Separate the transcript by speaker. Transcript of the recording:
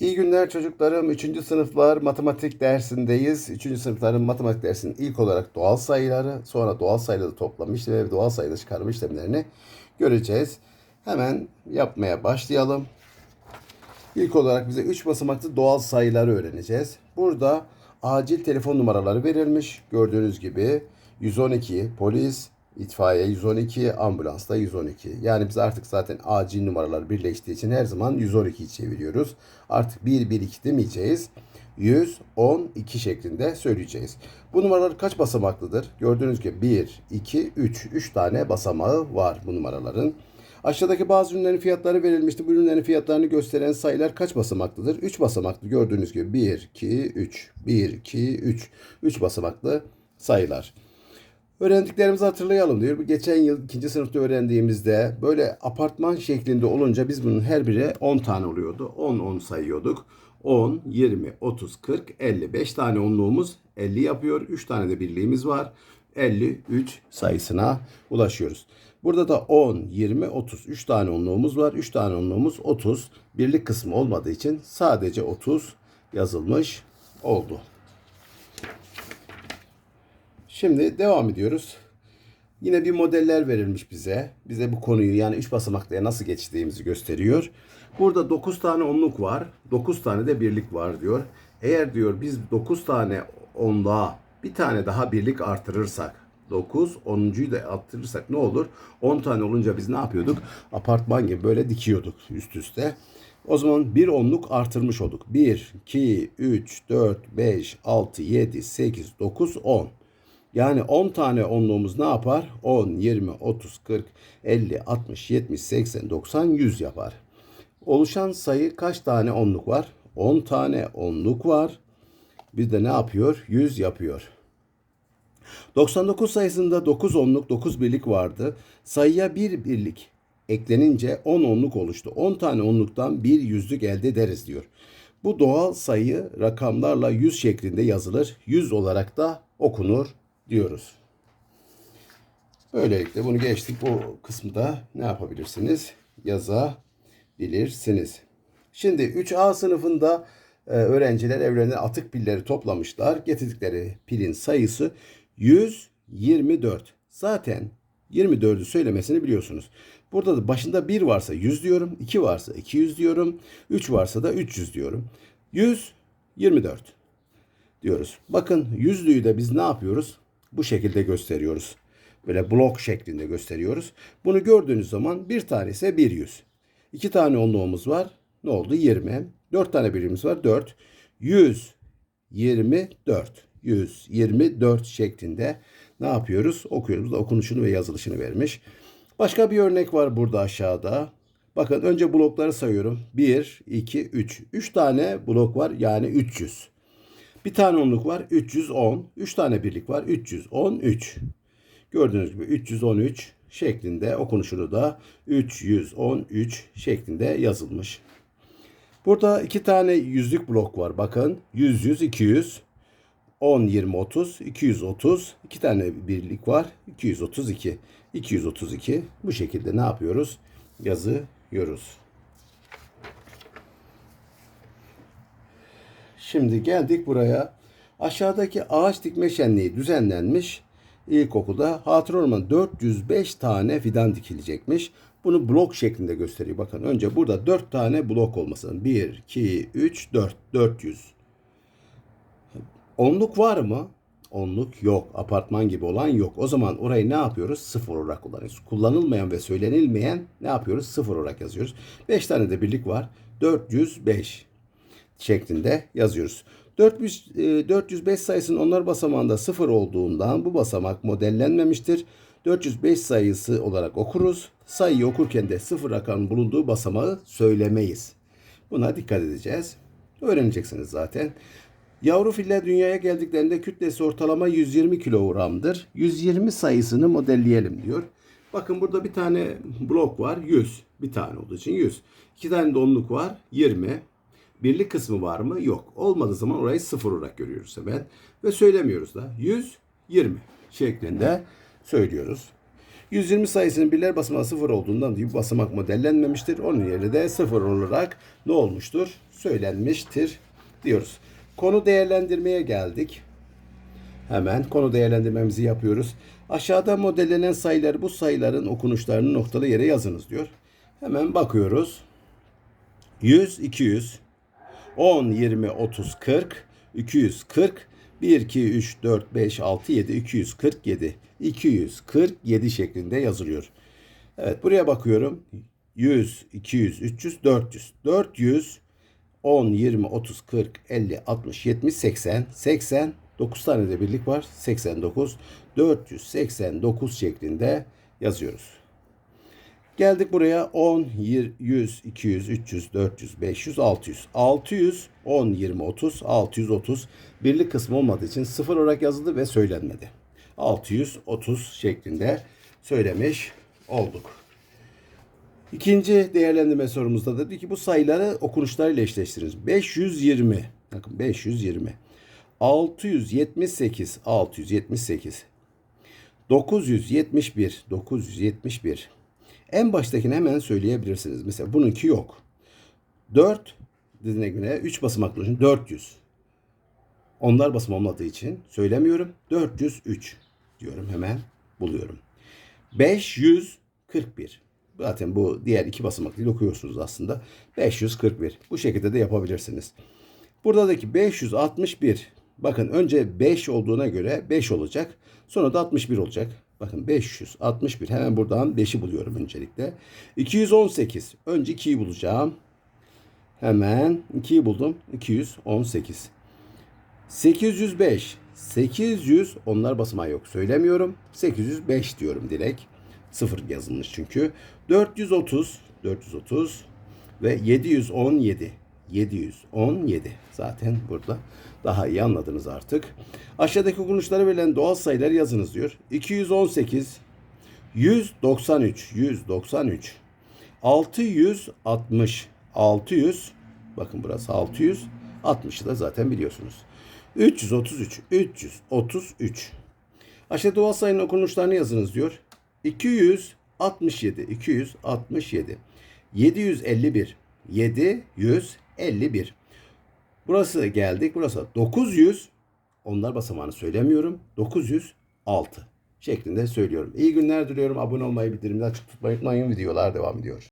Speaker 1: İyi günler çocuklarım. 3. sınıflar matematik dersindeyiz. 3. sınıfların matematik dersinin ilk olarak doğal sayıları, sonra doğal sayıları toplam işlemi ve doğal sayıları çıkarma işlemlerini göreceğiz. Hemen yapmaya başlayalım. İlk olarak bize 3 basamaklı doğal sayıları öğreneceğiz. Burada acil telefon numaraları verilmiş. Gördüğünüz gibi 112 polis, itfaiye 112, ambulans da 112. Yani biz artık zaten acil numaralar birleştiği için her zaman 112'yi çeviriyoruz. Artık 1 1 2 demeyeceğiz. 112 şeklinde söyleyeceğiz. Bu numaralar kaç basamaklıdır? Gördüğünüz gibi 1, 2, 3. 3 tane basamağı var bu numaraların. Aşağıdaki bazı ürünlerin fiyatları verilmişti. Bu ürünlerin fiyatlarını gösteren sayılar kaç basamaklıdır? 3 basamaklı. Gördüğünüz gibi 1, 2, 3. 1, 2, 3. 3 basamaklı sayılar. Öğrendiklerimizi hatırlayalım diyor. Geçen yıl ikinci sınıfta öğrendiğimizde böyle apartman şeklinde olunca biz bunun her biri 10 tane oluyordu. 10 10 sayıyorduk. 10, 20, 30, 40, 50. 5 tane onluğumuz 50 yapıyor. 3 tane de birliğimiz var. 53 sayısına ulaşıyoruz. Burada da 10, 20, 30. 3 tane onluğumuz var. 3 tane onluğumuz 30. Birlik kısmı olmadığı için sadece 30 yazılmış oldu. Şimdi devam ediyoruz. Yine bir modeller verilmiş bize. Bize bu konuyu yani 3 basamaklıya nasıl geçtiğimizi gösteriyor. Burada 9 tane onluk var. 9 tane de birlik var diyor. Eğer diyor biz 9 tane onluğa bir tane daha birlik artırırsak 9, 10'uncuyu da arttırırsak ne olur? 10 tane olunca biz ne yapıyorduk? Apartman gibi böyle dikiyorduk üst üste. O zaman bir onluk artırmış olduk. 1, 2, 3, 4, 5, 6, 7, 8, 9, 10. Yani 10 tane onluğumuz ne yapar? 10, 20, 30, 40, 50, 60, 70, 80, 90, 100 yapar. Oluşan sayı kaç tane onluk var? 10 tane onluk var. Bir de ne yapıyor? 100 yapıyor. 99 sayısında 9 onluk 9 birlik vardı. Sayıya bir birlik eklenince 10 onluk oluştu. 10 tane onluktan bir yüzlük elde ederiz diyor. Bu doğal sayı rakamlarla 100 şeklinde yazılır. 100 olarak da okunur diyoruz. Böylelikle bunu geçtik. Bu kısmı ne yapabilirsiniz? Yazabilirsiniz. Şimdi 3A sınıfında e, öğrenciler evlerine atık pilleri toplamışlar. Getirdikleri pilin sayısı 124. Zaten 24'ü söylemesini biliyorsunuz. Burada da başında 1 varsa 100 diyorum, 2 varsa 200 diyorum, 3 varsa da 300 diyorum. 124 diyoruz. Bakın yüzlüğü de biz ne yapıyoruz? Bu şekilde gösteriyoruz. Böyle blok şeklinde gösteriyoruz. Bunu gördüğünüz zaman bir tanesi bir yüz. İki tane onluğumuz var. Ne oldu? 20. Dört tane birimiz var. 4. 124. 124 şeklinde ne yapıyoruz? Okuyoruz. Okunuşunu ve yazılışını vermiş. Başka bir örnek var burada aşağıda. Bakın önce blokları sayıyorum. 1, 2, 3. 3 tane blok var yani 300. Bir tane onluk var 310. 3 tane birlik var 313. Gördüğünüz gibi 313 şeklinde okunuşunu da 313 şeklinde yazılmış. Burada iki tane yüzlük blok var. Bakın 100 100 200 10 20 30 230 iki tane birlik var 232 232 bu şekilde ne yapıyoruz yazıyoruz. Şimdi geldik buraya. Aşağıdaki ağaç dikme şenliği düzenlenmiş. İlkokulda hatıra ormanı 405 tane fidan dikilecekmiş. Bunu blok şeklinde gösteriyor. Bakın önce burada 4 tane blok olması. 1, 2, 3, 4. 400. Onluk var mı? Onluk yok. Apartman gibi olan yok. O zaman orayı ne yapıyoruz? Sıfır olarak kullanıyoruz. Kullanılmayan ve söylenilmeyen ne yapıyoruz? Sıfır olarak yazıyoruz. 5 tane de birlik var. 405 şeklinde yazıyoruz. 400, e, 405 sayısının onlar basamağında 0 olduğundan bu basamak modellenmemiştir. 405 sayısı olarak okuruz. Sayıyı okurken de 0 rakamın bulunduğu basamağı söylemeyiz. Buna dikkat edeceğiz. Öğreneceksiniz zaten. Yavru filler dünyaya geldiklerinde kütlesi ortalama 120 kilogramdır. 120 sayısını modelleyelim diyor. Bakın burada bir tane blok var 100. Bir tane olduğu için 100. İki tane de var 20. Birlik kısmı var mı? Yok. Olmadığı zaman orayı sıfır olarak görüyoruz hemen. Ve söylemiyoruz da. 120 şeklinde söylüyoruz. 120 sayısının birler basamağı sıfır olduğundan bu basamak modellenmemiştir. Onun yerine de sıfır olarak ne olmuştur? söylenmiştir diyoruz. Konu değerlendirmeye geldik. Hemen konu değerlendirmemizi yapıyoruz. Aşağıda modellenen sayılar bu sayıların okunuşlarını noktalı yere yazınız diyor. Hemen bakıyoruz. 100, 200, 10, 20, 30, 40, 240, 1, 2, 3, 4, 5, 6, 7, 247, 247 şeklinde yazılıyor. Evet buraya bakıyorum. 100, 200, 300, 400. 400, 10, 20, 30, 40, 50, 60, 70, 80. 80, 9 tane de birlik var. 89, 489 şeklinde yazıyoruz. Geldik buraya 10, 100, 200, 300, 400, 500, 600. 600, 10, 20, 30, 630. Birlik kısmı olmadığı için sıfır olarak yazıldı ve söylenmedi. 630 şeklinde söylemiş olduk. İkinci değerlendirme sorumuzda da dedi ki bu sayıları okunuşlarıyla eşleştiriniz. 520. Bakın 520. 678. 678. 971. 971. En baştakini hemen söyleyebilirsiniz. Mesela bununki yok. 4 dediğine göre 3 basamaklı için 400. Onlar basım olmadığı için söylemiyorum. 403 diyorum hemen buluyorum. 541. Zaten bu diğer iki basamak değil okuyorsunuz aslında. 541. Bu şekilde de yapabilirsiniz. Buradaki 561. Bakın önce 5 olduğuna göre 5 olacak. Sonra da 61 olacak. Bakın 561. Hemen buradan 5'i buluyorum öncelikle. 218. Önce 2'yi bulacağım. Hemen 2'yi buldum. 218. 805. 800 onlar basamağı yok. Söylemiyorum. 805 diyorum direkt. Sıfır yazılmış çünkü. 430. 430 ve 717. 717. Zaten burada daha iyi anladınız artık. Aşağıdaki okunuşlara verilen doğal sayılar yazınız diyor. 218, 193, 193, 660, 600, bakın burası 600, 60'ı da zaten biliyorsunuz. 333, 333. Aşağıda doğal sayının okunuşlarını yazınız diyor. 267, 267, 751, 751. Burası geldik. Burası 900. Onlar basamağını söylemiyorum. 906 şeklinde söylüyorum. İyi günler diliyorum. Abone olmayı, bildirimleri açık tutmayı unutmayın. Videolar devam ediyor.